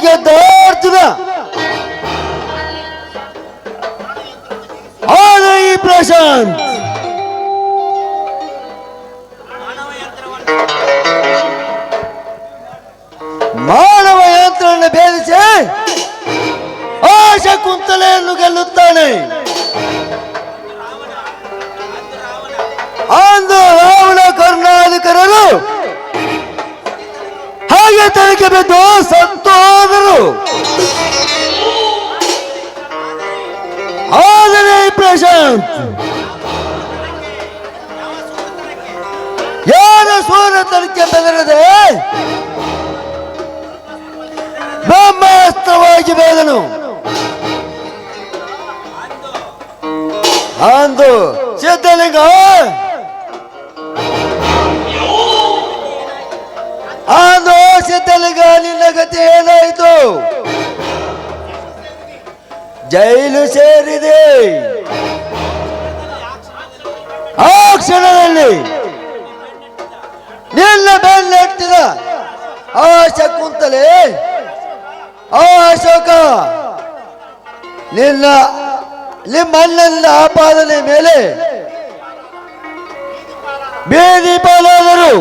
ಗೆದ್ದ ಅರ್ಜುನ. ಆದರೆ ಈ ಪ್ರಶಾಂತ್. ಮಾನವ ಯಂತ್ರವನ್ನು ಭೇದಿಸಿ ಆ ಶಕುಂತಲೆಯನ್ನು ಗೆಲ್ಲುತ್ತಾನೆ. ತನಗೆ ಬಿದ್ದು ಸಂತೋದರು ಆದರೆ ಪ್ರಶಾಂತ್ ಯಾರ ಸೂರತನಕ್ಕೆ ಬೆದರದೆ ಬ್ರಹ್ಮಾಸ್ತ್ರವಾಗಿ ಬೇದನು ಅಂದು ಸಿದ್ಧಲಿಂಗ ಅಂದು ಸಿದ್ಧಲಿಂಗ ನಿನ್ನ ಗತಿ ಏನಾಯಿತು? ಜೈಲು ಸೇರಿದೆ. ಆ ಕ್ಷಣದಲ್ಲಿ ನಿನ್ನ ಬೆನ್ನಟ್ಟಿದ ಆ ಶಕುಂತಲೆ, ಆ ಅಶೋಕ, ನಿನ್ನ ನಿಮ್ಮಣ್ಣನ ಆಪಾದನೆ ಮೇಲೆ ಬೀದಿ ಪಾಲಾದರು.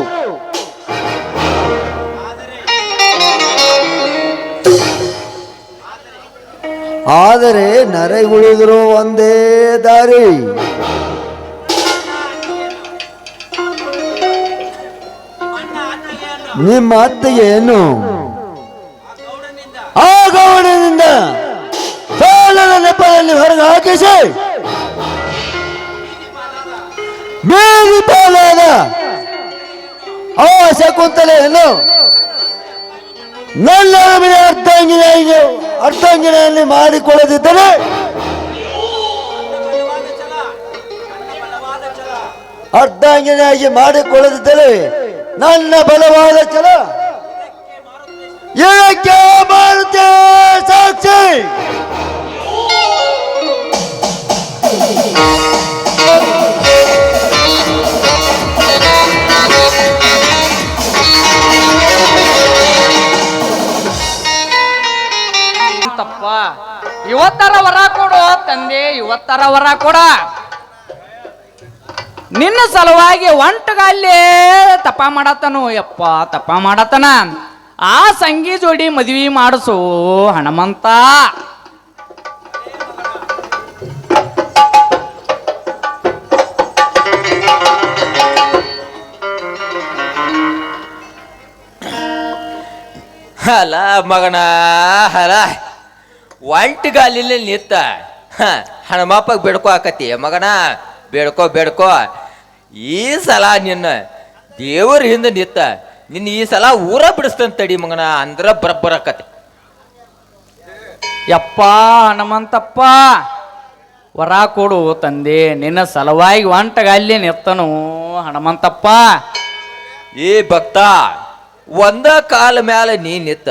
ಆದರೆ ನರೆಗುಳಿದ್ರು ಒಂದೇ ದಾರಿ. ನಿಮ್ಮ ಅತ್ತಿಗೆ ಏನು? ಆ ಗೌಡನಿಂದ ನೆಪದಲ್ಲಿ ಹೊರಗೆ ಹಾಕಿಸಿ. ಬೀದಿ ಪಾಲಾದ ಆ ಶಕುಂತಲೆಯನ್ನು ನನ್ನ ಮನೆ ಅರ್ಧಾಂಗಿನಿಗೆ ಅರ್ಧಾಂಗಿನಿಯಲ್ಲಿ ಮಾಡಿಕೊಳ್ಳದಿದ್ದರೆ ಅರ್ಧಾಂಗಿನಿಯಾಗಿ ಮಾಡಿಕೊಳ್ಳದಿದ್ದರೆ ನನ್ನ ಬಲವಾದ ಛಲ ಏಕೆ ಭಾರತ ಸಾಕ್ಷಿ. ಇವತ್ತರ ವರ ಕೊಡು, ತಂದೆ, ಇವತ್ತರ ವರ ಕೊಡ. ನಿನ್ನ ಸಲುವಾಗಿ ಒಂಟಗಲ್ಲೇ ತಪ ಮಾಡತನು ಯಪ್ಪ, ತಪ ಮಾಡತನ ಆ ಸಂಗಿ ಜೋಡಿ ಮದುವೆ ಮಾಡಿಸು ಹನುಮಂತ ಹಲಾ ಮಗನ, ಹಲ. ಒಂಟಿಗಾಲಿಲ್ಲ ನಿತ್ತ ಹ, ಬೇಡ್ಕೊ ಆಕತಿ ಮಗನ ಬೇಡ್ಕೋ ಬೇಡ್ಕೋ. ಈ ಸಲ ನಿನ್ನ ದೇವ್ರ ಹಿಂದೆ ನಿತ್ತ ನಿನ್ನ ಈ ಸಲ ಊರ ಬಿಡಿಸ್ತಂತ ತಡಿ ಮಗನ ಅಂದ್ರ ಬರಬ್ಬರ ಆಕತಿ. ಯಪ್ಪ ಹನುಮಂತಪ್ಪ ವರ ಕೊಡು ತಂದೆ ನಿನ್ನ ಸಲುವಾಗಿ ಒಂಟಗಲ್ಲಿ ನಿತ್ತನು ಹನುಮಂತಪ್ಪ. ಏ ಭಕ್ತ ಒಂದ ಕಾಲ ಮ್ಯಾಲ ನೀ ನಿತ್ತ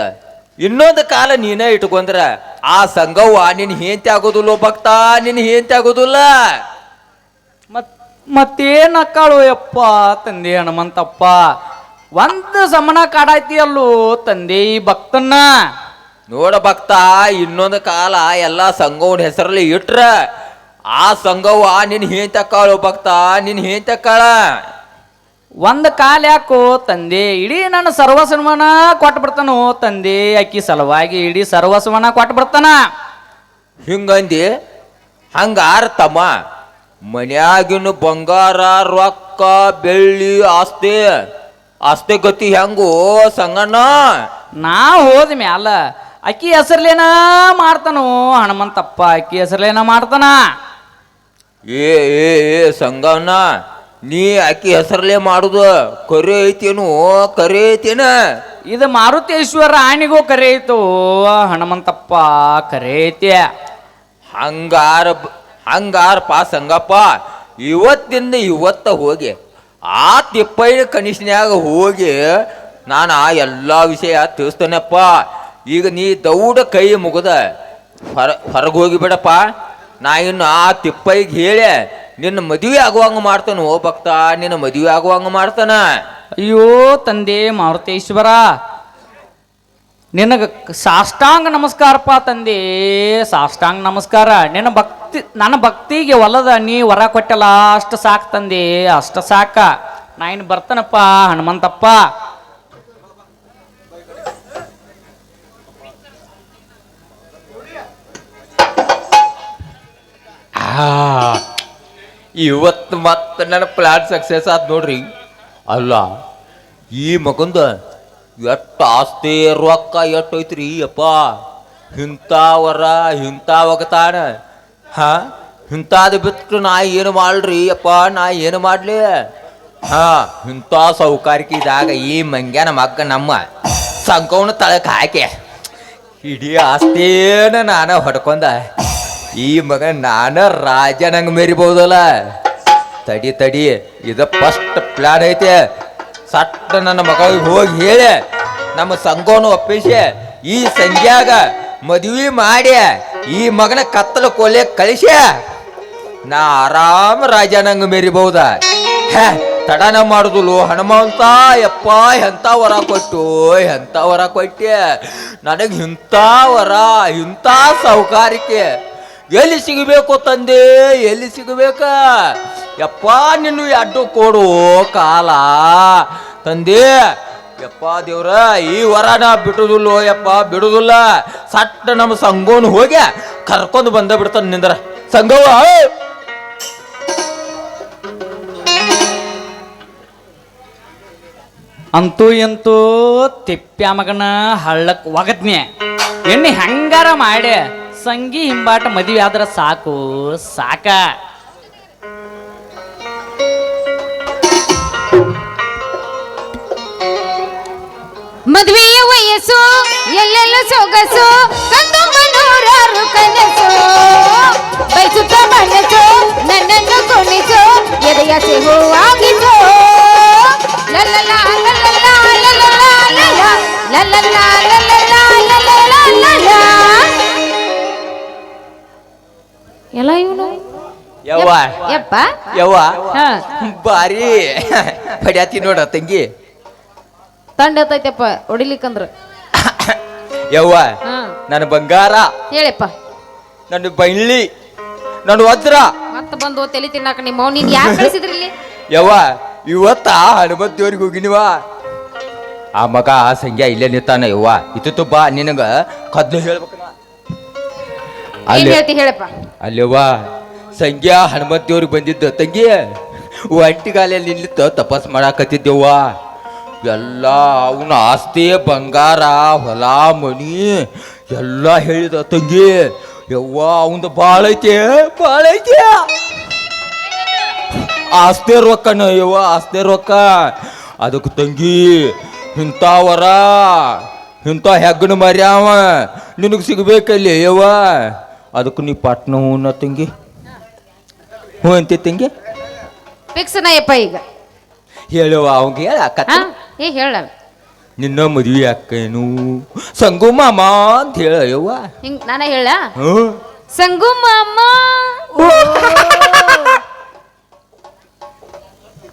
ಇನ್ನೊಂದು ಕಾಲ ನೀನೇ ಇಟ್ಕೊಂಡ್ರ ಆ ಸಂಘವ್ವ ನಿನ್ನ ಹೇಂತಿ ಆಗೋದಿಲ್ಲ ಭಕ್ತ ನಿನ್ನ ಹೇಂತಿ ಆಗೋದಿಲ್ಲ. ಮತ್ ಮತ್ತೇನ್ ಅಕ್ಕಾಳು ಯಪ್ಪ ತಂದೆ ಹನುಮಂತಪ್ಪ ಒಂದು ಸಮನ ಕಾಡಾಯ್ತಿಯಲ್ಲೋ ತಂದೆ ಈ ಭಕ್ತನ್ನ. ನೋಡ ಭಕ್ತ ಇನ್ನೊಂದು ಕಾಲ ಎಲ್ಲ ಸಂಘವನ ಹೆಸರಲ್ಲಿ ಇಟ್ರ ಆ ಸಂಘವ್ವ ನಿನ್ನ ಹೇಂತಿ ಅಕ್ಕಾಳು ಭಕ್ತ ನಿನ್ನ ಹೇಂತಿ ಅಕ್ಕಾಳ. ಒಂದ್ ಕಾಲ ಯಾಕೋ ತಂದೆ ಇಡೀ ನನ್ನ ಸರ್ವಸ್ವನ ಕೊಟ್ಟು ಬಿಡ್ತಾನೋ ತಂದೆ ಅಕ್ಕಿ ಸಲುವಾಗಿ ಇಡೀ ಸರ್ವಸ್ವನ ಕೊಟ್ಟು ಬಿಡ್ತಾನ ಹಿಂಗಂದಿ ಹಂಗಾರ ತಮ್ಮ ಮನ್ಯಾಗಿನ ಬಂಗಾರ ರೊಕ್ಕ ಬೆಳ್ಳಿ ಆಸ್ತಿ ಆಸ್ತಿ ಗತಿ ಹೆಂಗೋ ಸಂಗಣ್ಣ? ನಾ ಹೋದ ಮ್ಯಾಲ ಅಕ್ಕಿ ಹೆಸರ್ಲೇನ ಮಾಡ್ತಾನೋ ಹನುಮಂತಪ್ಪ ಅಕ್ಕಿ ಹೆಸರ್ಲೇನ ಮಾಡ್ತಾನ. ಏ ಏ ಏ ಸಂಗಣ್ಣ ನೀ ಆಕಿ ಹೆಸರಲ್ಲೇ ಮಾಡುದು ಕರೆ ಐತೇನು ಕರೆ ಐತೇನ? ಇದು ಮಾರುತೇಶ್ವರ ಆಣಿಗೂ ಕರೆ ಐತು ಹನುಮಂತಪ್ಪ ಕರೆ ಐತೆ. ಹಂಗಾರ ಹಂಗಾರ ಪಾ ಸಂಗಪ್ಪ ಇವತ್ತಿಂದ ಇವತ್ತ ಹೋಗಿ ಆ ತಿಪ್ಪೈನ ಕನಿಷ್ನ್ಯಾಗ ಹೋಗಿ ನಾನು ಆ ಎಲ್ಲ ವಿಷಯ ತಿಳಿಸ್ತೇನಪ್ಪ. ಈಗ ನೀ ದೌಡ ಕೈ ಮುಗದ ಹೊರ ಹೊರಗೆ ಹೋಗಿಬಿಡಪ್ಪ ನಾ ಇನ್ನು ಆ ತಿಪ್ಪೈಗೆ ಹೇಳಿ ನಿನ್ನ ಮದುವೆ ಆಗುವಂಗ ಮಾಡ್ತಾನ ಓ ಭಕ್ತ ನಿನ್ನ ಮದುವೆ ಆಗುವಂಗ ಮಾಡ್ತಾನ. ಅಯ್ಯೋ ತಂದೆ ಮಾರುತೇಶ್ವರ ನಿನಗ ಸಾಷ್ಟಾಂಗ ನಮಸ್ಕಾರಪ್ಪ ತಂದೆ ಸಾಷ್ಟಾಂಗ ನಮಸ್ಕಾರ. ನಿನ್ನ ಭಕ್ತಿ ನನ್ನ ಭಕ್ತಿಗೆ ಒಲದ ನೀ ವರ ಕೊಟ್ಟಲ್ಲ ಅಷ್ಟು ಸಾಕು ತಂದೆ ಅಷ್ಟ ಸಾಕ. ನಾ ಇನ್ನು ಬರ್ತಾನಪ್ಪ ಹನುಮಂತಪ್ಪ. ಆ, ಇವತ್ತು ಮತ್ತೆ ನನ್ನ ಪ್ಲ್ಯಾನ್ ಸಕ್ಸಸ್ ಆತ್ ನೋಡ್ರಿ. ಅಲ್ಲ, ಈ ಮಗಂದ ಎಷ್ಟು ಆಸ್ತಿ, ರೊಕ್ಕ ಎಷ್ಟು ಐತ್ರಿ ಅಪ್ಪ. ಇಂಥವರ ಇಂಥ ಒಗತಾನ ಹಾ ಇಂಥದ್ದು ಬಿಟ್ಟು ನಾ ಏನು ಮಾಡ್ರಿ ಅಪ್ಪ, ನಾ ಏನು ಮಾಡ್ಲಿ? ಹಾ, ಇಂಥ ಸೌಕಾರಿಕಿದಾಗ ಈ ಮಂಗ್ಯಾನ ಮಗ್ಗ ನಮ್ಮ ಸಂಕವನ ತಳಕ್ಕೆ ಹಾಕಿ. ಇಡೀ ಆಸ್ತೇನ ನಾನು ಹೊಡ್ಕೊಂಡ ಈ ಮಗ ನಾನ ರಾಜನಂಗ ಮೇರಿಬಹುದಲ್ಲ ತಡಿ ತಡಿ, ಇದ ಫಸ್ಟ್ ಪ್ಲಾನ್ ಐತೆ. ಸಟ್ಟ ನನ್ನ ಮಗಳಿಗೆ ಹೋಗಿ ಹೇಳಿ. ನಮ್ಮ ಸಂಘವನ್ನು ಒಪ್ಪಿಸಿ. ಈ ಸಂಧ್ಯಾಗ ಮದುವೆ ಮಾಡಿ ಈ ಮಗನ ಕತ್ತಲ ಕೊಲೆ ಕಳಿಸಿ. ನಾ ಆರಾಮ ರಾಜನಂಗ ಮೇರಿಬಹುದ ತಡನ ಮಾಡುದಿಲ್ಲ ಹನುಮಂತ, ಯಪ್ಪ, ಎಂತ ವರ ಕೊಟ್ಟು, ಎಂತ ವರ ಕೊಟ್ಟೆ. ನನಗೆ ಇಂಥ ವರ ಇಂಥ ಸೌಕಾರಿಕೆ. ಎಲ್ಲಿ ಸಿಗಬೇಕು ತಂದೆ, ಎಲ್ಲಿ ಸಿಗಬೇಕ? ಯಪ್ಪ, ನಿನ್ನ ಅಡ್ಡು ಕೊಡು ಕಾಲ. ತಂದೆ, ಯಪ್ಪ ದೇವ್ರ, ಈ ವರ ನಾ ಬಿಡುದಿಲ್ಲ, ಯಪ್ಪ, ಬಿಡುದಿಲ್ಲ. ಸಟ್ಟ ನಮ್ಮ ಸಂಘವನ್ನು ಹೋಗಿ ಕರ್ಕೊಂಡು ಬಂದ ಬಿಡ್ತಾನೆ ನಿಂದ್ರ. ಸಂಘವ? ಅಂತೂ ಎಂತೂ ತಿಪ್ಪ್ಯ ಮಗನ ಹಳ್ಳಕ್ಕೆ ಒಗದ್ನೆ ಎಣ್ಣೆ ಹೆಂಗಾರ ಮಾಡಿ ಸಂಗಿ ಹಿಂಬಾಟ ಮದುವೆ ಆದ್ರೆ ಸಾಕು, ಸಾಕ. ಮದುವೆಯ ವಯಸ್ಸು, ಎಲ್ಲೆಲ್ಲ ಸೊಗಸು, ಕಂದು ಮನೋರಾರು ಕನಸು. ಬಯಸುತ್ತ ಮನಸ್ಸು ನನ್ನನ್ನು ಕೊನಿಸು ಎದೆಯ ಲಲ್ಲಲ್ಲ ಲಲ್ಲಲ್ಲ ಲಲ್ಲಲ್ಲ ಲಲ್ಲಲ ಯವ್ವ? ಯಪ್ಪ. ಯವ್ವ? ಹಾ. ಬಾರಿ. ಪಡ್ಯಾತಿ ನೋಡ ತಂಗಿ. ತಂಡ ಹತ್ತೈತಪ್ಪ ಹೊಡಿಲಿಕ್ಕಂದ್ರ. ಯವ್ವ ಹಾ. ನನ್ನ ಬಂಗಾರ. ಹೇಳಪ್ಪ. ನನ್ನ ಬೈಲಿ ನನ್ನ ವಜ್ರ. ಮತ್ತ ಬಂದು ತಲೆ ತಿನ್ನಾಕ ನಿಮ್ಮ ನೀನ್ ಯಾಕೆ ಕಳಿಸಿದ್ರಿ ಇಲ್ಲಿ? ಯವ್ವ ಇವತ್ತ ಹನುಮತ್ ದೇವ್ರಿಗೆ ಹೋಗಿನಿವ. ಆ ಮಗ ಆ ಸಂಖ್ಯಾ ಇಲ್ಲೇ ನಿಂತಾನ ಯವ್ವ. ಇತ್ತು ಬಾ ನಿನಗ ಕದ್ದು ಹೇಳ್ಬೇಕ ನಾ. ಏನ್ ಅಲ್ಲಿ ಹೇಳ್ತಿ ಹೇಳಪ್ಪ? ಅಲ್ಲವ್ವ ಸಂಖ್ಯಾ ಹನುಮತ್ ದೇವ್ರಿಗೆ ಬಂದಿದ್ದ, ತಂಗಿ ಒಂಟಿಗಾಲಲ್ಲಿ ನಿಲ್ಲಿತ್ತ ತಪಸ್ ಮಾಡಾಕತ್ತಿದ್ದೆವ್ವ. ಎಲ್ಲ ಅವನ ಆಸ್ತಿ, ಬಂಗಾರ, ಹೊಲ, ಮನಿ, ಎಲ್ಲ ಹೇಳಿದ, ತಂಗಿ, ಯವ್ವ ಅವಂದ ಭಾಳ ಐತೆ ಆಸ್ತಿ ರೊಕ್ಕನ ಯವ್ವ, ಆಸ್ತಿ ರೊಕ್ಕ. ಅದಕ್ಕೆ ತಂಗಿ, ಇಂಥವರ, ಇಂಥ ಹೆಗ್ಗಣ ಮರ್ಯಾವ, ನಿನಗೆ ಸಿಗಬೇಕಲ್ಲಿ, ಯವ್ವ. ಅದಕ್ಕೆ ನೀ ಪಟ್ನ ತಂಗಿ. ಹ್ಞೂ ಅಂತಿತ್ತಂಗೆ ತಂಗಿ ಫಿಕ್ಸ್ ನಯಪ್ಪ ಈಗ. ಹೇಳುವ ಅವಂಗೆ ಹೇಳ ಹಾ ಏ ಹೇಳ. ನಿನ್ನ ಮದುವೆ ಅಕ್ಕೇನು? ಸಂಗು ಮಾಮ ಅಂತ ಹೇಳ ಯವ್ವ. ಹಿಂಗ್ ನಾನ ಹೇಳ? ಹ್ಞೂ. ಸಂಗು ಮಾಮ.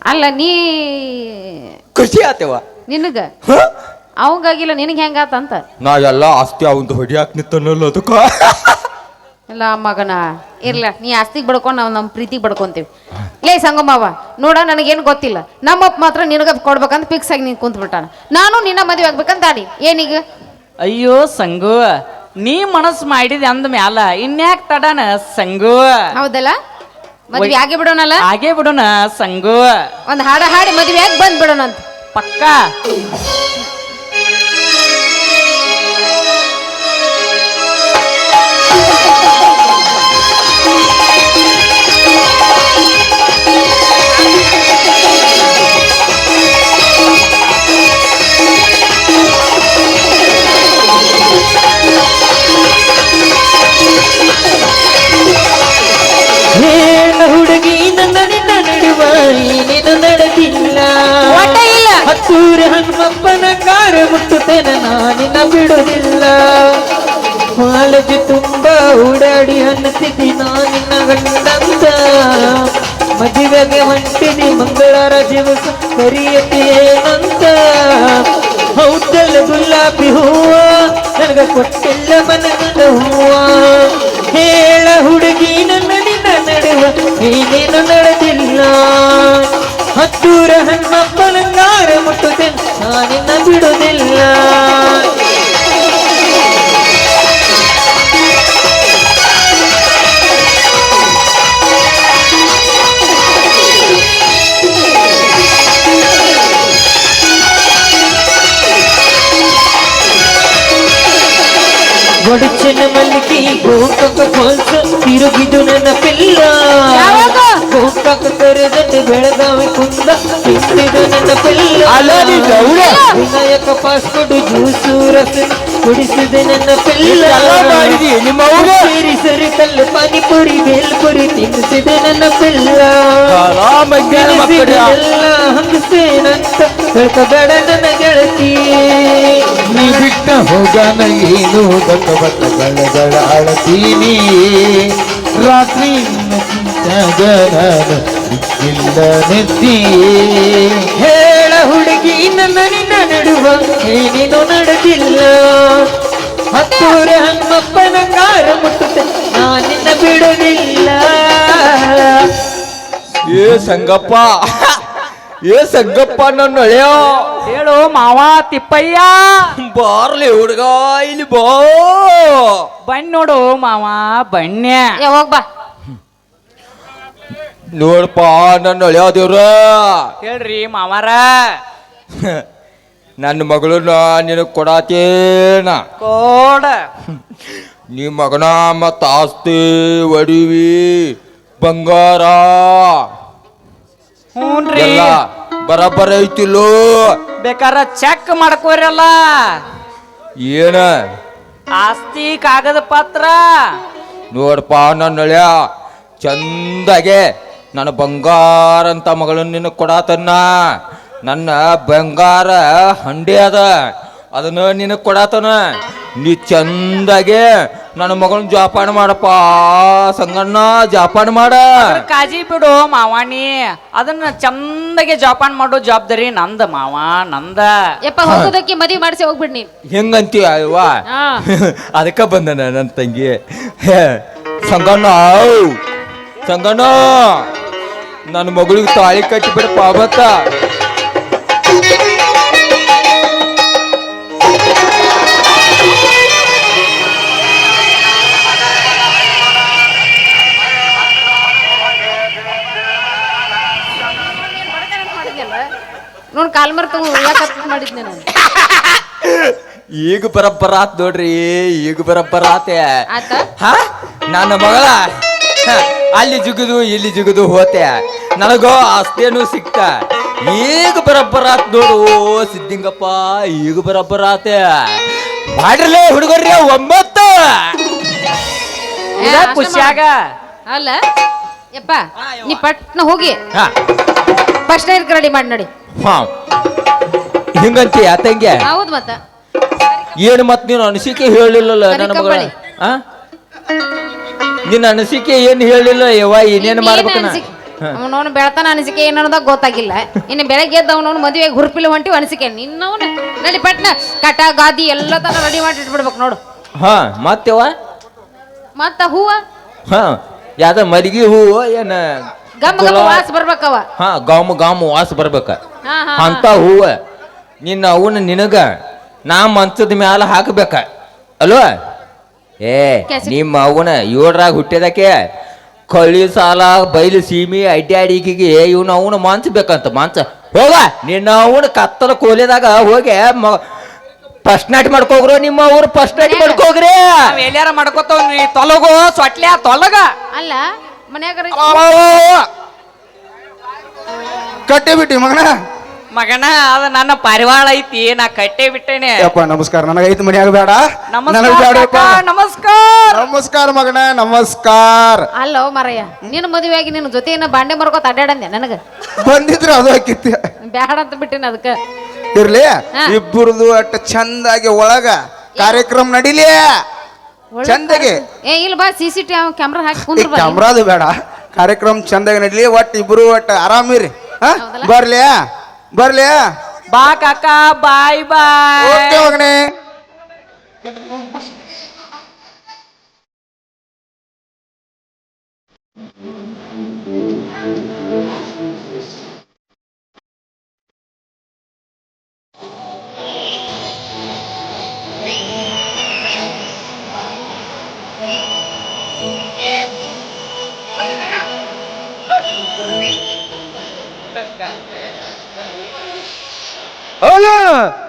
ಅಲ್ಲ ನೀ ಖುಷಿ ಆತೇವ ನಿನಗ? ಅವಂಗಾಗಿಲ್ಲ ನಿನಗೆ ಹೆಂಗಾತಂತ ನಾ ಎಲ್ಲ ಆಸ್ತಿ ಅವಂದು ಹೊಡಿಯಾಕ ನಿತ್ತನಲ್ಲ ಅದಕ್ಕ. ಇಲ್ಲ ಮಗನ. ಇರ್ಲ ನೀ ಆಸ್ತಿಗೆ ಬಡ್ಕೊಂಡು ನಾವು ನಮ್ಮ ಪ್ರೀತಿಗೆ ಬಡ್ಕೊಂತೀವಿ. ಲೇ ಸಂಗಮ್ಮವ ನೋಡ ನನಗೇನು ಗೊತ್ತಿಲ್ಲ. ನಮ್ಮಪ್ಪ ಮಾತ್ರ ನಿನಗ ಕೊಡ್ಬೇಕಂತ ಫಿಕ್ಸ್ ಆಗಿ ನೀನು ಕುಂತ್ಬಿಟ್ಟಾನ. ನಾನು ನಿನ್ನ ಮದುವೆ ಆಗ್ಬೇಕಂತ ಆಡಿ ಏನೀಗ? ಅಯ್ಯೋ ಸಂಗು ನೀ ಮನಸ್ಸು ಮಾಡಿದೆ ಅಂದ ಮ್ಯಾಲ ಇನ್ಯಾಕ್ ತಡಾನ ಸಂಗು? ಹೌದಲ್ಲ? ಮದುವೆ ಆಗೇ ಬಿಡೋಣಲ್ಲ ಹಾಗೆ ಬಿಡೋಣ ಸಂಗು? ಒಂದು ಹಾಡ ಹಾಡಿ ಮದುವೆ ಆಗಿ ಬಂದ್ ಬಿಡೋಣ ಅಂತ ಪಕ್ಕ? ನಿನ್ನ ಒಟ್ಟ ಇಲ್ಲ. ಹತ್ತೂರು ಹನುಮಪ್ಪನ ಕಾರ ಮುಟ್ಟುತ್ತೇನೆ ನಾನಿನ ಬಿಡುವುದಿಲ್ಲ. ಕಾಲೇಜು ತುಂಬ ಓಡಾಡಿ ಅನ್ನತಿದ್ದಿ ನಾನಿನ ಗಂಡಂತ. ಮದುವೆಗೆ ಹೊಂಟಿನಿ ಮಂಗಳಾರ ಜೀವ ಕರಿಯತಿಯೇನಂತ ಹೌದಲ್ಲ ಗುಲಾಬಿ ಹೂವ ನನಗ ಕೊಟ್ಟಿಲ್ಲ ಮನಗಂಡ ಹೂವ. ಹತ್ತೂರ ಹಣ್ಣಪ್ಪನಂಗಾರ ಮುಟ್ಟುತ್ತೆ ನಾನಿನ್ನ ಬಿಡುವುದಿಲ್ಲ ಒಡಚಿನ ಮಲ್ಲಿಗೆ ಗೋಕಾಕ ಫಾಲ್ಸ್ ತಿರುಗಿದು ನನ್ನ ಯಾವಾಗ? ಕರೆದಂತೆ ಬೆಳಗಾವಿ ಕುಂದ. ತಿಂದಿದು ನನ್ನ ಪಿಲ್ಲ. ವಿನಾಯಕ ಪಾಸ್ಪೋರ್ಟ್ ಜ್ಯೂಸು ರಸ ಕುಡಿಸಿದೆ ನನ್ನ ಪಿಲ್ಲ? ಸೇರಿ ಸರಿ ಕಲ್ಲು ಪಾನಿಪುರಿ ಬೇಲ್ಪುರಿ ತಿನ್ನಿಸಿದೆ ನನ್ನ ಪಿಲ್ಲ. ಎಲ್ಲ ಹಂಗಸೇನಂತ ಹೇಳ್ಕೋಬೇಡ ನನ್ನ ಗೆಳತಿ. ನೀ ಬಿಟ್ಟ ಹೋಗನ ಏನು ದೊಡ್ಡ ಬಟ್ಟಗಳ ಅಳತೀನಿ ರಾತ್ರಿ ನಾನು ಬಿಟ್ಟಿಲ್ಲ ನೆತ್ತಿ ಹೇಳ ಹುಡುಗಿ ನನ್ನ ನಿನ್ನ ನಡುವ ಏನೇನು ನಡೆದಿಲ್ಲ. ಹತ್ತೂರ ಹಮ್ಮಪ್ಪನ ಕಾರ ಮುಟ್ಟುತ್ತೆ ನಾನಿನ್ನ ಬಿಡುವುದಿಲ್ಲ ಏ ಸಂಗಪ್ಪ ಏ ಸಂಗಪ್ಪ ನನ್ನ ಅಳೆಯೋ. ಹೇಳು ಮಾವ ತಿಪ್ಪಯ್ಯ. ಬಾರ್ಲಿ ಹುಡುಗ ಇಲ್ಲಿ ಬಾ. ಬಣ್ಣ ನೋಡು ಮಾವ ಬಣ್ಣ. ಯಾವಾಗ ಬಾ. ನೋಡಪ್ಪ ನನ್ನ ಅಳೆಯ ದೇವ್ರ ಹೇಳ್ರಿ ಮಾವಾರ ನನ್ನ ಮಗಳನ್ನ ನಿನಗೆ ಕೊಡಾತೇನ. ಕೋಡ. ನಿಮ್ಮ ಮಗನ ಮತ್ತ ಆಸ್ತಿ ಒಡಿವಿ ಬಂಗಾರ. ಹ್ಞೂನ್ರಿ ಎಲ್ಲ ಬರಬರ ಐತಿಲ್ಲೋ. ಬೇಕಾರ ಚೆಕ್ ಮಾಡ್ಕೋರಲ್ಲ ಏನ? ಆಸ್ತಿ ಕಾಗದ ಪತ್ರ. ನೋಡಪ್ಪ ನನ್ನ ಅಳಿಯ. ಚಂದಾಗೆ ನನ್ನ ಬಂಗಾರ ಅಂತ ಮಗಳನ್ನು ನಿನಗೆ ಕೊಡಾತನ್ನ. ನನ್ನ ಬಂಗಾರ ಹಂಡಿ ಅದ ಅದನ್ನು ನಿನಗೆ ಕೊಡಾತನ ನೀ ಚಂದಾಗೆ ನನ್ನ ಮಗಳನ್ನ ಜೋಪಾನ ಮಾಡಪ್ಪ ಸಂಗಣ್ಣ ಜೋಪಾನ ಮಾಡ. ಕಾಜಿ ಬಿಡು ಮಾವಾಣಿ ಅದನ್ನ ಚಂದಾಗೆ ಜೋಪಾನ ಮಾಡೋ ಜವಾಬ್ದಾರಿ ನಂದ ಮಾವ ನಂದ. ಯಪ್ಪ ಹೋಗೋದಕ್ಕೆ ಮದುವೆ ಮಾಡಿಸಿ ಹೋಗ್ಬಿಡ್ ನೀನ್. ಹೆಂಗಂತೀಯ ಅಲ್ವಾ ಹಾ. ಅದಕ್ಕೆ ಬಂದ ನನ್ನ ತಂಗಿ. ಹೇ, ಸಂಗಣ್ಣ ಸಂಗಣ್ಣ. ನನ್ನ ಮಗಳಿಗೆ ತಾಳಿ ಕಟ್ಟಿ ಬಿಡಪ್ಪ ಅವತ್ತ ನೋಡ್ ಕಾಲ್ ಮರ್ ಮಾಡಿದ್ನೆ ನಾನು. ಈಗ ಬರಬ್ಬರ ಆತ್ ನೋಡ್ರಿ ಈಗ ಬರಬ್ಬರ ಆತೆ? ನನ್ನ ಮಗಳ. ಅಲ್ಲಿ ಜಿಗಿದು ಇಲ್ಲಿ ಜಿಗಿದು ಹೋತೆ. ನನಗೋ ಆಸ್ತಿಯನ್ನು ಸಿಕ್ತ. ಈಗ ಬರಬ್ಬರಾತ್ ನೋಡು ಸಿದ್ದಿಂಗಪ್ಪ ಈಗ ಬರಬ್ಬರಾತ ಆತೆ. ಮಾಡ್ರಲೇ ಹುಡುಗರ್ರಿ ಒಂಬತ್ತು. ಇದ ಖುಷಿಯಾಗ ಅಲ್ಲ ಯಪ್ಪ ನೀ ಪಟ್ನ ಹೋಗಿ. ಹಾ. ಫಸ್ಟ್ ಇರ್ಕ ರೆಡಿ ಮಾಡಿ ನೋಡಿ. ಹಾ. ಹಿಂಗಂತೀಯ ತಂಗೆ? ಹೌದು ಮತ್ತ. ಏನು ಮತ್ ನೀನು ಅನಿಸಿಕೆ ಹೇಳಿಲ್ಲಲ್ಲ ನನ್ನ ಮಗಳ. ಆ? ನಿನ್ನ ಅನಿಸಿಕೆ ಏನು ಹೇಳಿಲ್ಲ ಯವ್ವ ಏನೇನು ಮಾಡ್ಬೇಕು ನಾ ಅವನವನು ಬೆಳತನ ಅನಿಸಿಕೆ ಏನನ್ನೋದ ಗೊತ್ತಾಗಿಲ್ಲ. ಇನ್ನು ಬೆಳಗ್ಗೆ ಎದ್ದು ಅವನವನು ಮದುವೆಗೆ ಹುರುಪಿಲ್ಲ ಹೊಂಟಿ ಅನಿಸಿಕೆ ನಿನ್ನವನ ನಡಿ ಪಟ್ನ ಕಟ ಗಾದಿ ಎಲ್ಲ ತನ ರೆಡಿ ಮಾಡಿ ಇಟ್ಬಿಡ್ಬೇಕು ನೋಡು. ಹಾ ಮತ್ತೆವ ಮತ್ತ ಹೂವ? ಹಾ ಯಾವ್ದ ಮರಿಗಿ ಹೂವು ಏನ ಗಮ್ ವಾಸ ಬರ್ಬೇಕವ ಹಾ ಗಾಮು ಗಾಮು ವಾಸ ಬರ್ಬೇಕ. ಅಂತ ಹೂವ ನಿನ್ನ ಅವನ ನಿನಗ ನಾ ಮಂಚದ ಮ್ಯಾಲ ಹಾಕಬೇಕ. ಅಲ್ವಾ? ಏ ನಿಮ್ಮ ಅವನ ಏಳರಾಗ ಹುಟ್ಟಿದಕ್ಕೆ ಕಳ್ಳಿ ಸಾಲ ಬೈಲು ಸೀಮಿ ಅಡ್ಡಾಡಿಕಿಗೆ ಇವನು ಅವನು ಮಂಚ ಬೇಕಂತ ಮಂಚ ಹೋಗ ನಿನ್ನ ಅವನು ಕತ್ತಲ ಕೋಲಿದಾಗ ಹೋಗಿ ಮ ಫಸ್ಟ್ ನೈಟ್ ಮಾಡ್ಕೋಗ್ರು ನಿಮ್ಮ ಅವ್ರು ಫಸ್ಟ್ ನೈಟ್ ಮಾಡ್ಕೋಗ್ರಿ. ನಾವ್ ಎಲ್ಲಾರ ಮಾಡ್ಕೋತಾವ್ ನೀ ತೊಲಗೋ ಸೊಟ್ಲ್ಯಾ ತೊಲಗ. ಅಲ್ಲ ಮನ್ಯಾಗ ಕಟ್ಟಿ ಬಿಟ್ಟಿ ಮಗನ. ಮಗನ ಅದ ನನ್ನ ಪರಿವಾಳ ಐತಿ ನಾ ಕಟ್ಟೆ ಬಿಟ್ಟೇನೆ. ಅಪ್ಪ ನಮಸ್ಕಾರ. ನನಗೆ ಮನ್ಯಾಗ ಬೇಡ ಆಗಬೇಡ. ನಮಸ್ಕಾರ ಬೇಡಪ್ಪ ನಮಸ್ಕಾರ. ನಮಸ್ಕಾರ ಮಗನ ನಮಸ್ಕಾರ. ಅಲ್ಲೋ ಮರಯ್ಯ ನಿನ್ನ ಮದುವೆಯಾಗಿ ನಿನ್ನ ಜೊತೆ ಏನೋ ಬಾಂಡೆ ಮರ್ಕೋತ ಅಡ್ಡಾಡಂದೆ ನನಗೆ? ಬಂದಿದ್ರೆ ಅದು ಹಾಕಿತ್ತು ಬ್ಯಾಡ ಅಂತ ಬಿಟ್ಟಿನ ಅದಕ್ಕೆ. ಇರ್ಲಿ. ಇಬ್ಬರದು ಅಟ್ಟ ಚಂದಾಗಿ ಒಳಗ ಕಾರ್ಯಕ್ರಮ ನಡಿಲಿ. ಚಂದಾಗಿ. ಏ ಇಲ್ಲ ಬಾ ಸಿ ಸಿ ಟಿ ಕ್ಯಾಮ್ರಾ ಹಾಕಿ ಕುಂದ್ರು ಕ್ಯಾಮ್ರಾದು ಬೇಡ. ಕಾರ್ಯಕ್ರಮ ಚಂದಾಗಿ ನಡಿಲಿ ಒಟ್ಟು ಇಬ್ರು ಒಟ್ಟು ಆರಾಮಿರಿ. ಹಾ? ಬರ್ಲಿ. ಬರ್ಲಿ? ಬಾ ಕಾಕ ಬಾಯ್ ಬಾಯ್. ಓಕೆ ಮಗನೇ Olha!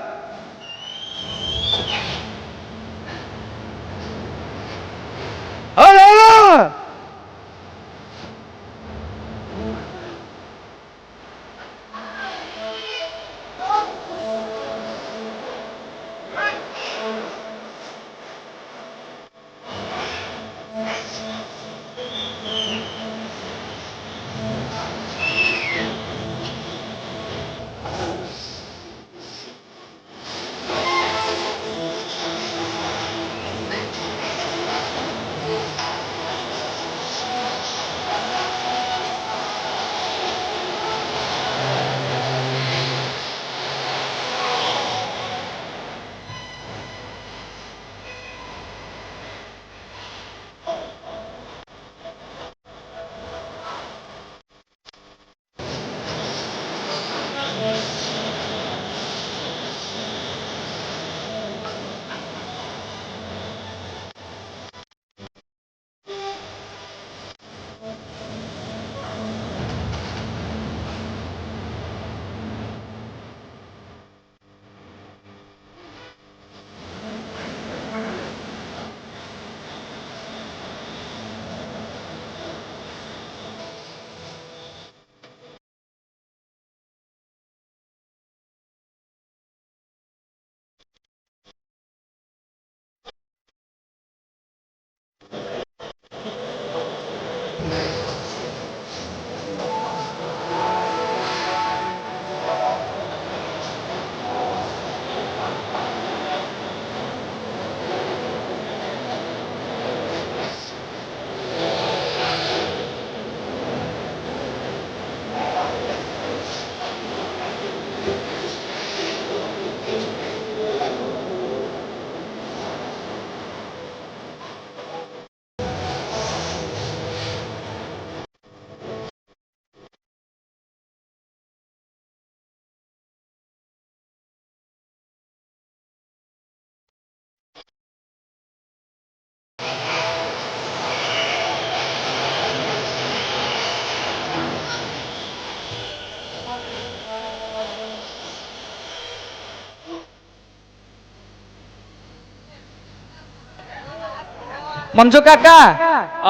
ಮಂಜು ಕಾಕ?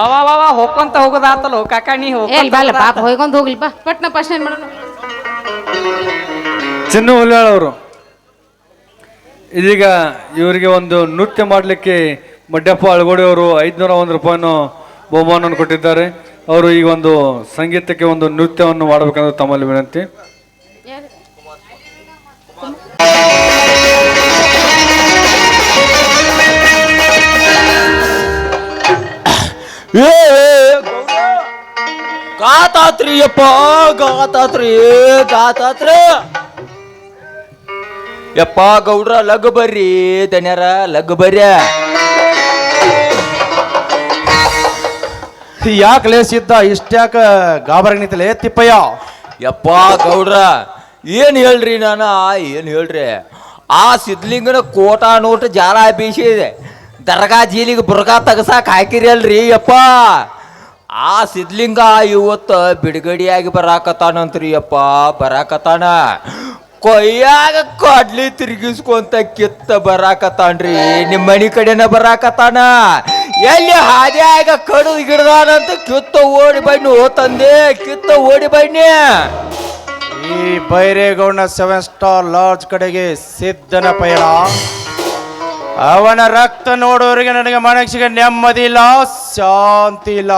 ಅವ ಹೋಗ್ಕೊಂತ ಹೋಗೋದಾತಲ್ಲ ಕಾಕ ನೀ ಹೋಗ್ಕೊಂತ ಅಲ್ಲ, ಪಾಪ ಹೋಗೋದಾತ. ಹೋಗ್ಲಿ ಬಾ. ಪಟ್ನ ಫಸ್ಟ್ ಏನ್ ಮಾಡೋಣ ಚಿನ್ನು ಹುಲ್ಯಾಳವರು. ಇದೀಗ ಇವರಿಗೆ ಒಂದು ನೃತ್ಯ ಮಾಡಲಿಕ್ಕೆ ಮಡ್ಯಪ್ಪ ಅಳಗೋಡಿ ಅವರು ಐದ್ನೂರ ಒಂದು ರೂಪಾಯಿನ ಬಹುಮಾನವನ್ನು ಕೊಟ್ಟಿದ್ದಾರೆ. ಅವರು ಈಗ ಒಂದು ಸಂಗೀತಕ್ಕೆ ಒಂದು ನೃತ್ಯವನ್ನು ಮಾಡಬೇಕಂದ್ರೆ ತಮ್ಮಲ್ಲಿ ವಿನಂತಿ. ಏ ಗಾತಾತ್ರಿ ಯಪ್ಪ ಗಾತಾತ್ರಿ ಗಾತಾತ್ರಿ. ಯಪ್ಪ ಗೌಡ್ರ ಲಗ್ ಬರ್ರಿ ದನ್ಯಾರ ಲಗ್ ಬರ್ಯ ಯಾಕೆ ಲೇಸಿದ್ದ ಇಷ್ಟ್ಯಾಕ ಗಾಬರಾಗ ನಿಂತಲೇ ತಿಪ್ಪಯ್ಯ? ಯಪ್ಪ ಗೌಡ್ರ ಏನ್ ಹೇಳ್ರಿ ನಾನು ಏನ್ ಹೇಳ್ರಿ? ಆ ಸಿದ್ಲಿಂಗನ ಕೋಟ ನೋಟ್ ಜಾಲ ಬೀಸಿದೆ ದರ್ಗಾ ಜೀಲಿಗೆ ಬುರ್ಗಾ ತಗಸಾಕ್ ಹಾಕಿರಿ ಅಲ್ರಿ ಯಪ್ಪ. ಆ ಸಿದ್ಲಿಂಗ ಇವತ್ತು ಬಿಡುಗಡೆಯಾಗಿ ಬರಾಕತ್ತಾನಂತ್ರಿ ಅಪ್ಪ ಬರಾಕತ್ತಾನ. ಕೊಯ್ಯಾಗ ಕಡ್ಲಿ ತಿರುಗಿಸ್ಕೊಂತ ಕಿತ್ತ ಬರಾಕತ್ತಾನ್ರಿ. ನಿಮ್ಮ ಮನಿ ಕಡೆನ ಬರಾಕತ್ತಾನ. ಎಲ್ಲಿ ಹಾದ್ಯಾಗ ಕಡು ಗಿಡದಾನಂತ ಕಿತ್ತ ಓಡಿ ಬನ್ನಿ, ಓ ತಂದೆ, ಕಿತ್ತ ಓಡಿ ಬನ್ನಿ. ಈ ಬೈರೇಗೌಡ ಸೆವೆನ್ ಸ್ಟಾರ್ ಲಾಡ್ಜ್ ಕಡೆಗೆ ಸಿದ್ಧನ ಪಯಣ. ಅವನ ರಕ್ತ ನೋಡೋರಿಗೆ ನನಗೆ ಮನಸ್ಸಿಗೆ ನೆಮ್ಮದಿ ಇಲ್ಲ, ಶಾಂತಿ ಇಲ್ಲ.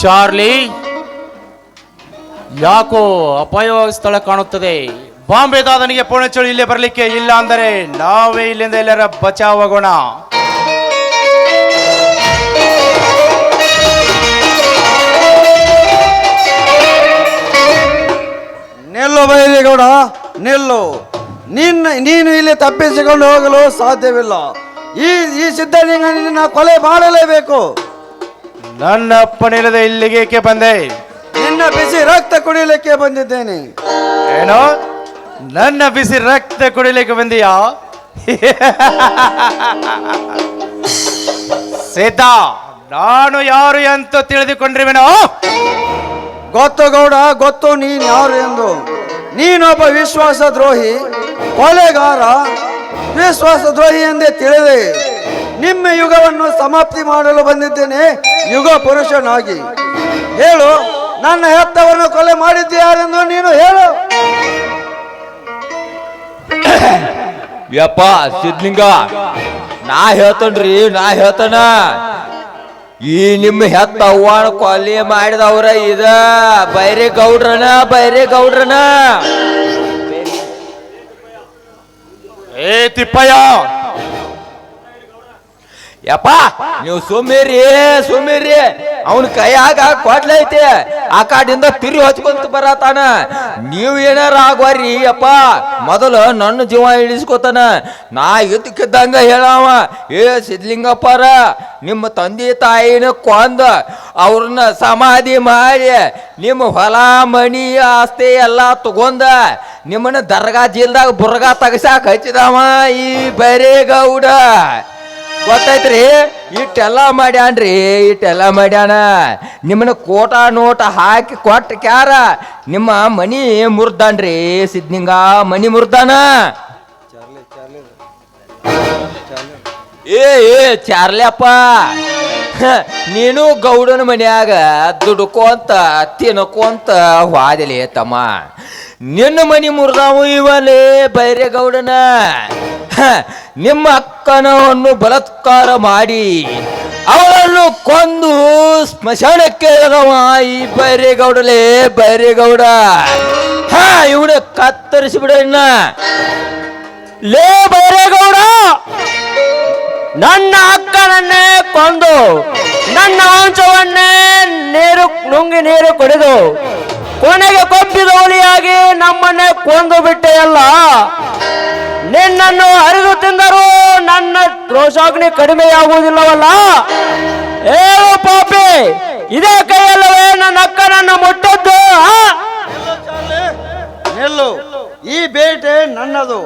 ಚಾರ್ಲಿ, ಯಾಕೋ ಅಪಾಯವಾದ ಸ್ಥಳ ಕಾಣುತ್ತದೆ? ಬಾಂಬೆ ದಾದನಿಗೆ ಪುಣಚಳಿ ಇಲ್ಲೇ ಬರಲಿಕ್ಕೆ ಇಲ್ಲ ಅಂದರೆ ನಾವೇ ಇಲ್ಲಿಂದ ಎಲ್ಲರ ಬಚಾವಾಗೋಣ. ನಿಲ್ಲು ಬೈಲಿಗೌಡ, ನಿಲ್ಲು. ನಿನ್ನ ನೀನು ಇಲ್ಲಿ ತಪ್ಪಿಸಿಕೊಂಡು ಹೋಗಲು ಸಾಧ್ಯವಿಲ್ಲ. ಈ ಈ ಸಿದ್ಧಲಿಂಗ ನಿನ್ನ ಕೊಲೆ ಮಾಡಲೇಬೇಕು. ನನ್ನ ಅಪ್ಪನಿಲ್ಲದೆ ಇಲ್ಲಿಗೆ ಬಂದೆ? ನಿನ್ನ ಬಿಸಿ ರಕ್ತ ಕುಡಿಯಲಿಕ್ಕೆ ಬಂದಿದ್ದೇನೆ. ಏನೋ? ನನ್ನ ಬಿಸಿ ರಕ್ತ ಕುಡಿಲಿಕ್ಕೆ ಬಂದಿಯಾ? ಸೀತಾ ನಾನು ಯಾರು ಅಂತ ತಿಳಿದುಕೊಂಡಿರುವೆನೋ? ಗೊತ್ತು ಗೌಡ ಗೊತ್ತು ನೀನು ಯಾರು ಎಂದು. ನೀನೊಬ್ಬ ವಿಶ್ವಾಸ ದ್ರೋಹಿ ಕೊಲೆಗಾರ ವಿಶ್ವಾಸ ದ್ರೋಹಿ ಎಂದೇ ತಿಳಿದೆ. ನಿಮ್ಮ ಯುಗವನ್ನು ಸಮಾಪ್ತಿ ಮಾಡಲು ಬಂದಿದ್ದೇನೆ, ಯುಗ ಪುರುಷನಾಗಿ. ಹೇಳು, ನನ್ನ ಹೆತ್ತವನ್ನು ಕೊಲೆ ಮಾಡಿದ್ದೀಯಾರೆಂದು ನೀನು ಹೇಳು. ಯಪ್ಪ ಸಿದ್ಲಿಂಗ ನಾ ಹೇಳ್ತನ್ರಿ, ನಾ ಹೇಳ್ತಾನ. ಈ ನಿಮ್ಮ ಹೆತ್ತ ಅವ್ವಾಣ ಕೊಲೆ ಮಾಡಿದವ್ರ ಇದ ಬೈರೆ ಗೌಡ್ರನ ಬೈರೆ ಗೌಡ್ರನ ಏ ತಿಪ್ಪಯ್ಯ. ಯಪ್ಪ, ನೀವು ಸುಮ್ಮಿರಿ ಸುಮ್ಮಿರಿ ಅವನ ಕೈಯಾಗ ಕೊಡ್ಲೈತಿ ಆ ಕಾಡಿಂದ ತಿರಿ ಹಚ್ಕೊಂತ ಬರತಾನ. ನೀವು ಏನಾರ ಆಗ್ವಾರಿ, ಯಪ್ಪ. ಮೊದಲು ನನ್ನ ಜೀವ ಇಳಿಸ್ಕೊತಾನ. ನಾ ಇದ್ದಕ್ಕಿದ್ದಂಗ ಹೇಳವ. ಏ ಸಿದ್ಲಿಂಗಪ್ಪರ ನಿಮ್ಮ ತಂದೆ ತಾಯಿನ ಕೊಂದ ಅವ್ರನ್ನ ಸಮಾಧಿ ಮಾಡಿ, ನಿಮ್ಮ ಹೊಲ ಮಣಿ ಆಸ್ತಿ ಎಲ್ಲ ತಗೊಂದ. ನಿಮ್ಮನ್ನ ದರ್ಗಾ ಜೀಲ್ದಾಗ ಬುರ್ಗಾ ತಗಸಾಕ ಹಚ್ಚಿದವ ಈ ಬರೇಗೌಡ. ಗೊತ್ತೈತ್ರಿ? ಇಟ್ಟೆಲ್ಲ ಮಾಡ್ಯಾನ್ರಿ, ಇಟ್ಟೆಲ್ಲ ಮಾಡ್ಯಾನ. ನಿಮ್ಮನ್ನ ಕೋಟ ನೋಟ ಹಾಕಿ ಕೊಟ್ಟ ಕ್ಯಾರ ನಿಮ್ಮ ಮನಿ ಮುರ್ದಾನ್ರಿ ಸಿದ್ನಿಂಗ ಮನಿ ಮುರ್ದಾನ. ಏ ಏ, ಚಾರ್ಲ್ಯಪ್ಪ ನೀನು ಗೌಡನ ಮನ್ಯಾಗ ದುಡುಕೋಂತ, ತಿನ್ಕೋಂತ ವಾದಿಲೆ ತಮ್ಮ. ನಿನ್ನ ಮನಿ ಮುರಿದಾವು ಇವಲೇ ಬೈರೇಗೌಡನ. ನಿಮ್ಮ ಅಕ್ಕನವನ್ನು ಬಲತ್ಕಾರ ಮಾಡಿ ಅವರನ್ನು ಕೊಂದು ಸ್ಮಶಾನಕ್ಕೆ ಈ ಬೈರೇಗೌಡಲೇ ಬೈರೇಗೌಡ. ಹಾ ಇವಡೆ ಕತ್ತರಿಸಿ ಇನ್ನ. ಲೇ ಬೈರೇಗೌಡ, ನನ್ನ ಅಕ್ಕನನ್ನೇ ಕೊಂದು ನನ್ನ ವಂಶವನ್ನೇ ನೀರು ನುಂಗಿ ನೀರು ಕುಡಿದು ಕೊನೆಗೆ ಕೊಬ್ಬಿದೋಲಿಯಾಗಿ ನಮ್ಮನ್ನೇ ಕೊಂದು ಬಿಟ್ಟೆಯಲ್ಲ? ನಿನ್ನನ್ನು ಹರಿದು ತಿಂದರೂ ನನ್ನ ರೋಷಾಗ್ನಿ ಕಡಿಮೆಯಾಗುವುದಿಲ್ಲವಲ್ಲ? ಹೇಳು ಪಾಪಿ ಇದೇ ಕೈಯಲ್ಲವೇ ನನ್ನ ಅಕ್ಕನನ್ನು ಮುಟ್ಟದ್ದು? ನಿಲ್ಲು ಈ ಬೇಟೆ ನನ್ನದು.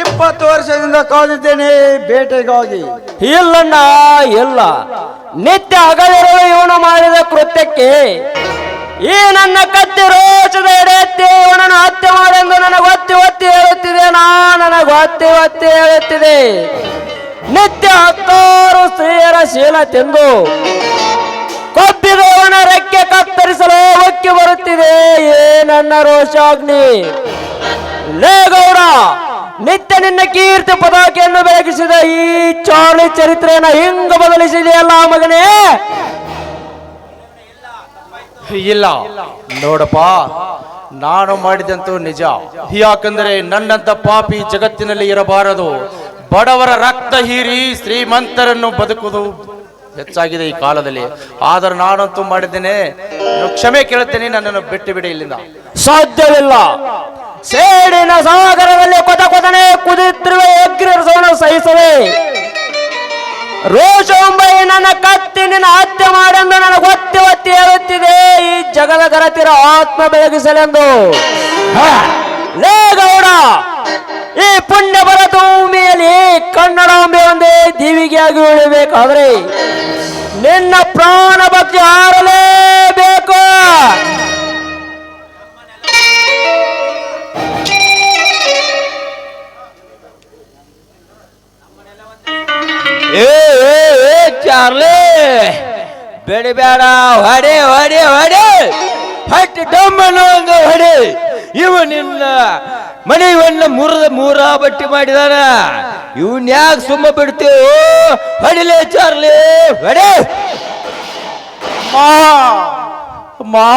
ಇಪ್ಪತ್ತು ವರ್ಷದಿಂದ ಕಾದಿದ್ದೇನೆ ಬೇಟೆಗಾಗಿ. ಇಲ್ಲಣ್ಣ ಇಲ್ಲ. ನಿತ್ಯ ಹಗಲಿರುವ ಇವನು ಮಾಡಿದ ಕೃತ್ಯಕ್ಕೆ ಈ ನನ್ನ ಕತ್ತಿ ರೋಚದ ಎಡೆತ್ತಿ ಇವನನ್ನು ಹತ್ಯೆ ಮಾಡೆಂದು ನನಗೆ ಒತ್ತಿ ಒತ್ತಿ ಹೇಳುತ್ತಿದೆ. ನಾ ನನಗೆ ಒತ್ತಿ ಒತ್ತಿ ಹೇಳುತ್ತಿದೆ. ನಿತ್ಯ ಹತ್ತಾರು ಸ್ತ್ರೀಯರ ಶೀಲ ತಿಂದು ಕೊಬ್ಬಿದವನ ರೆಕ್ಕೆ ಕತ್ತರಿಸಲು ಒಕ್ಕಿ ಬರುತ್ತಿದೆ. ಏ ನನ್ನ ರೋಷಾಗ್ನಿ. ಲೇ ಗೌಡ, ನಿತ್ಯ ನಿನ್ನ ಕೀರ್ತಿ ಪದಾಕಿಯನ್ನು ಬೆಳಗಿಸಿದ ಈ ಚಾಳಿ ಚರಿತ್ರೆಯನ್ನು ಹಿಂಗ ಬದಲಿಸಿದೆಯಲ್ಲ ಮಗನೇ. ಇಲ್ಲ. ನೋಡಪ್ಪ, ನಾನು ಮಾಡಿದಂತೂ ನಿಜ. ಯಾಕಂದರೆ ನನ್ನಂತ ಪಾಪಿ ಜಗತ್ತಿನಲ್ಲಿ ಇರಬಾರದು. ಬಡವರ ರಕ್ತ ಹೀರಿ ಶ್ರೀಮಂತರನ್ನು ಬದುಕುವುದು ಹೆಚ್ಚಾಗಿದೆ ಈ ಕಾಲದಲ್ಲಿ. ಆದರೂ ನಾನಂತೂ ಮಾಡಿದ್ದೇನೆ. ಕ್ಷಮೆ ಕೇಳುತ್ತೇನೆ, ನನ್ನನ್ನು ಬಿಟ್ಟು ಬಿಡಿ ಇಲ್ಲಿಂದ. ಸಾಧ್ಯವಿಲ್ಲ. ಸೇಡಿನ ಸಾಗರದಲ್ಲಿ ಕೊತ ಕೊತನೆ ಕುದಿತಿರುವ ಅಗ್ನಿರಸವನ್ನು ರೋಷಂಬೈ ನನ್ನ ಕತ್ತಿ ನಿನ್ನ ಹತ್ಯೆ ಮಾಡೆಂದು ನನಗೆ ಒತ್ತಿ ಒತ್ತಿ ಹೇಳುತ್ತಿದೆ. ಈ ಜಗದ ಗರತಿರ ಆತ್ಮ ಬೆಳಗಿಸಲೆಂದು. ಲೇ ಗೌಡ ಈ ಪುಣ್ಯ ಭರತ ಭೂಮಿಯಲ್ಲಿ ಕನ್ನಡಾಂಬೆ ಒಂದೇ ದೀವಿಗೆಯಾಗಿ ಉಳಿಬೇಕಾದ್ರೆ ನಿನ್ನ ಪ್ರಾಣ ಭಕ್ತಿ ಹಾರಲೇಬೇಕು. ಏ ಏ ಚಾರ್ಲಿ. ಬೇಡ ಹೊಡೆ ಹೊಡೆ ಹೊಡೆ. ಹಟ್ಟಿ ಡಮ್ಮನು ಅಂದ ಹೊಡಿ. ಇವ ನಿನ್ನ ಮನೆಯವನ್ನ ಮುರಿದ, ಮೂರ ಬಟ್ಟಿ ಮಾಡಿದಾನ. ಇವನ್ ಯಾಕೆ ಸುಮ್ಮ ಬಿಡ್ತೇವು ಹೊಡಿಲೇ, ಚಾರ್ಲಿ, ಹೊಡೆ. ಮಾ ಮಾ.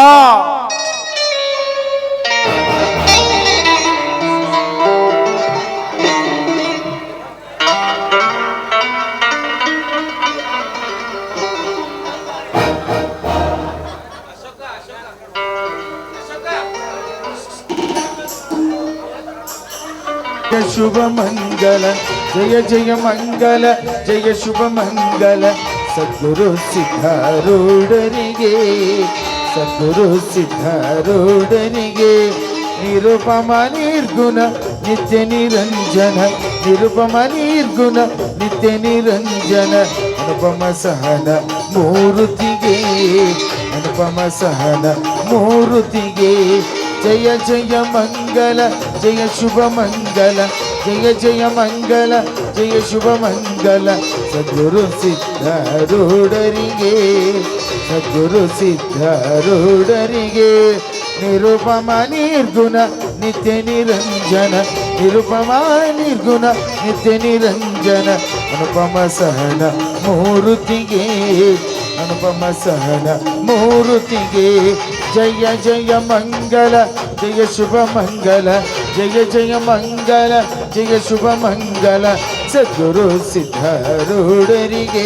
ಶುಭ ಮಂಗಲ ಜಯ ಜಯ ಮಂಗಲ, ಜಯ ಶುಭ ಮಂಗಲ ಸದ್ಗುರು ಸಿದ್ಧಾರೂಢರಿಗೆ ಸದ್ಗುರು ಸಿದ್ಧಾರೂಢರಿಗೆ ನಿರುಪಮ ನಿರ್ಗುಣ, ನಿತ್ಯ ನಿರಂಜನ. ನಿರುಪಮ ನಿರ್ಗುಣ, ನಿತ್ಯ ನಿರಂಜನ. ಅನುಪಮ ಸಹನ ಮೂರುತಿಗೆ, ಅನುಪಮ ಸಹನ ಮೂರುತಿಗೆ. ಜಯ ಜಯ ಮಂಗಲ ಜಯ ಶುಭ ಮಂಗಲ ಜಯ ಜಯ ಮಂಗಲ, ಜಯ ಶುಭ ಮಂಗಲ ಸದ್ಗುರು ಸಿದ್ಧಾರೂಢರಿಗೆ ಸದ್ಗುರು ಸಿದ್ಧಾರೂಢರಿಗೆ ನಿರುಪಮ ನಿರ್ಗುಣ, ನಿತ್ಯ ನಿರಂಜನ. ನಿರುಪಮ ನಿರ್ಗುಣ, ನಿತ್ಯ ನಿರಂಜನ. ಅನುಪಮ ಸಹನ ಮೂರುತಿಗೆ, ಅನುಪಮ ಸಹನ ಮೂರುತಿಗೆ. ಜಯ ಜಯ ಮಂಗಲ, ಜಯ ಶುಭ ಮಂಗಲ ಜಯ ಜಯ ಮಂಗಲ ಜಯ ಶುಭ ಮಂಗಲ ಸದ್ಗುರು ಸಿದ್ಧಾರೂಢರಿಗೆ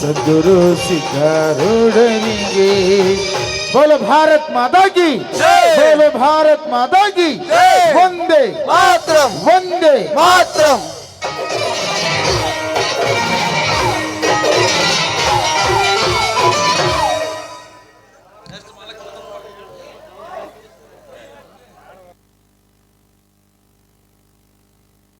ಸದ್ಗುರು ಸಿದ್ಧಾರೂಢರಿಗೆ ಬೋಲ ಭಾರತ್ ಮಾತಾ ಕಿ ಬೋಲ ಭಾರತ್ ಮಾತಾ ಕಿ ವಂದೇ ಮಾತ್ರಂ ವಂದೇ ಮಾತ್ರಂ